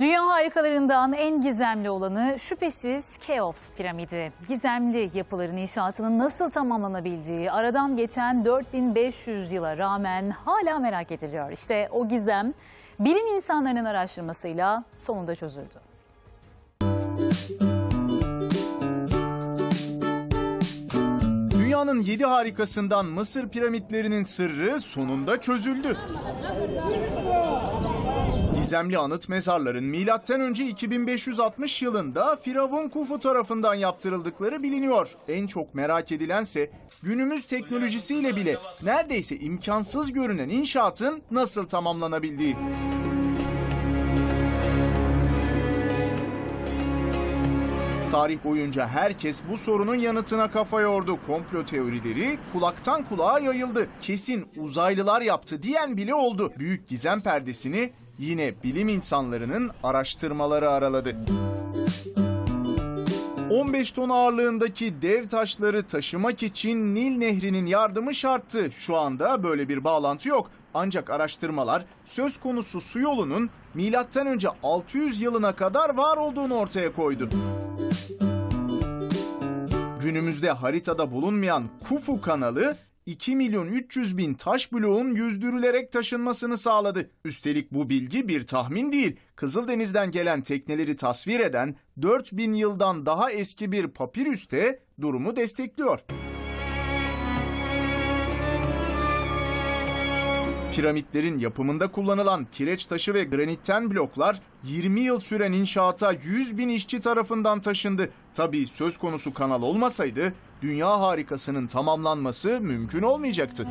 Dünya harikalarından en gizemli olanı şüphesiz Keops piramidi. Gizemli yapıların inşaatının nasıl tamamlanabildiği aradan geçen 4500 yıla rağmen hala merak ediliyor. İşte o gizem bilim insanlarının araştırmasıyla sonunda çözüldü. Dünyanın yedi harikasından Mısır piramitlerinin sırrı sonunda çözüldü. Gizemli anıt mezarların M.Ö. 2560 yılında Firavun Kufu tarafından yaptırıldıkları biliniyor. En çok merak edilense günümüz teknolojisiyle bile neredeyse imkansız görünen inşaatın nasıl tamamlanabildiği. Tarih boyunca herkes bu sorunun yanıtına kafa yordu. Komplo teorileri kulaktan kulağa yayıldı. Kesin uzaylılar yaptı diyen bile oldu. Büyük gizem perdesini yine bilim insanlarının araştırmaları araladı. 15 ton ağırlığındaki dev taşları taşımak için Nil Nehri'nin yardımı şarttı. Şu anda böyle bir bağlantı yok. Ancak araştırmalar söz konusu su yolunun M.Ö. 600 yılına kadar var olduğunu ortaya koydu. Günümüzde haritada bulunmayan Kufu kanalı 2 milyon 300 bin taş bloğun yüzdürülerek taşınmasını sağladı. Üstelik bu bilgi bir tahmin değil. Kızıldeniz'den gelen tekneleri tasvir eden 4000 yıldan daha eski bir papirüs de durumu destekliyor. Piramitlerin yapımında kullanılan kireç taşı ve granitten bloklar 20 yıl süren inşaata 100 bin işçi tarafından taşındı. Tabii söz konusu kanal olmasaydı dünya harikasının tamamlanması mümkün olmayacaktı.